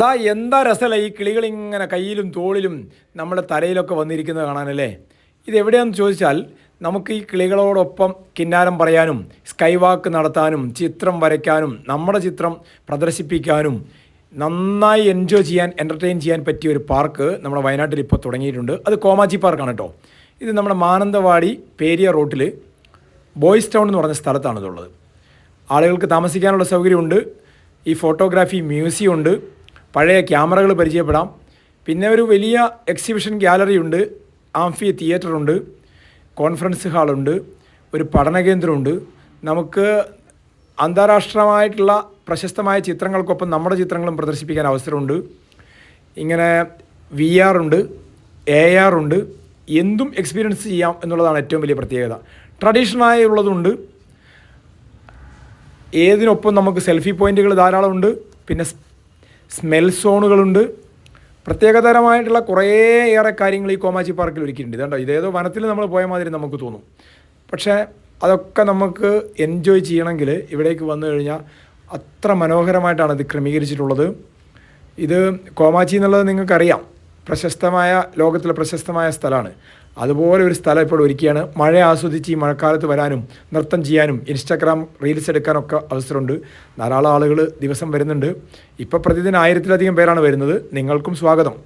ദാ എന്താ രസമല്ല ഈ കിളികൾ ഇങ്ങനെ കയ്യിലും തോളിലും നമ്മുടെ തലയിലൊക്കെ വന്നിരിക്കുന്നത് കാണാനല്ലേ? ഇത് എവിടെയാണെന്ന് ചോദിച്ചാൽ നമുക്ക് ഈ കിളികളോടൊപ്പം കിന്നാരം പറയാനും സ്കൈ വാക്ക് നടത്താനും ചിത്രം വരയ്ക്കാനും നമ്മുടെ ചിത്രം പ്രദർശിപ്പിക്കാനും നന്നായി എൻജോയ് ചെയ്യാൻ എന്റർടൈൻ ചെയ്യാൻ പറ്റിയ ഒരു പാർക്ക് നമ്മുടെ വയനാട്ടിൽ ഇപ്പോൾ തുടങ്ങിയിട്ടുണ്ട്. അത് കോമാച്ചി പാർക്കാണ് കേട്ടോ. ഇത് നമ്മുടെ മാനന്തവാടി പേരിയ റോട്ടിൽ ബോയ്സ് ടൗൺ എന്ന് പറഞ്ഞ സ്ഥലത്താണ് ഇതുള്ളത് ആളുകൾക്ക് താമസിക്കാനുള്ള സൗകര്യമുണ്ട്. ഈ ഫോട്ടോഗ്രാഫി മ്യൂസിയം ഉണ്ട്. പഴയ ക്യാമറകൾ പരിചയപ്പെടാം. പിന്നെ ഒരു വലിയ എക്സിബിഷൻ ഗാലറി ഉണ്ട്. ആംഫി തിയേറ്റർ ഉണ്ട്. കോൺഫറൻസ് ഹാളുണ്ട് ഒരു പഠന കേന്ദ്രമുണ്ട് നമുക്ക് അന്താരാഷ്ട്രമായിട്ടുള്ള പ്രശസ്തമായ ചിത്രങ്ങൾക്കൊപ്പം നമ്മുടെ ചിത്രങ്ങളും പ്രദർശിപ്പിക്കാൻ അവസരമുണ്ട്. ഇങ്ങനെ വി ആർ ഉണ്ട് എ ആർ ഉണ്ട്. എന്തും എക്സ്പീരിയൻസ് ചെയ്യാം എന്നുള്ളതാണ് ഏറ്റവും വലിയ പ്രത്യേകത. ട്രഡീഷണലായി ഉള്ളതുണ്ട്. ഏതിനൊപ്പം നമുക്ക് സെൽഫി പോയിന്റുകൾ ധാരാളമുണ്ട്. പിന്നെ സ്മെൽ സോണുകളുണ്ട്. പ്രത്യേകതരമായിട്ടുള്ള കുറേയേറെ കാര്യങ്ങൾ ഈ കോമാച്ചി പാർക്കിൽ ഒരുക്കിയിട്ടുണ്ട്. ഇതുണ്ടോ? ഇതേതോ വനത്തിൽ നമ്മൾ പോയ മാതിരി നമുക്ക് തോന്നും. പക്ഷേ അതൊക്കെ നമുക്ക് എൻജോയ് ചെയ്യണമെങ്കിൽ ഇവിടേക്ക് വന്നു കഴിഞ്ഞാൽ അത്ര മനോഹരമായിട്ടാണ് ഇത് ക്രമീകരിച്ചിട്ടുള്ളത്. ഇത് കോമാച്ചി എന്നുള്ളത് നിങ്ങൾക്കറിയാം. പ്രശസ്തമായ ലോകത്തിലെ പ്രശസ്തമായ സ്ഥലമാണ്. അതുപോലെ ഒരു സ്ഥലം ഇപ്പോൾ ഒരുക്കിയാണ്. മഴ ആസ്വദിച്ച് ഈ മഴക്കാലത്ത് വരാനും നൃത്തം ചെയ്യാനും ഇൻസ്റ്റാഗ്രാം റീൽസ് എടുക്കാനൊക്കെ അവസരമുണ്ട്. ധാരാളം ആളുകൾ ദിവസം വരുന്നുണ്ട്. ഇപ്പോൾ പ്രതിദിനം ആയിരത്തിലധികം പേരാണ് വരുന്നത്. നിങ്ങൾക്കും സ്വാഗതം.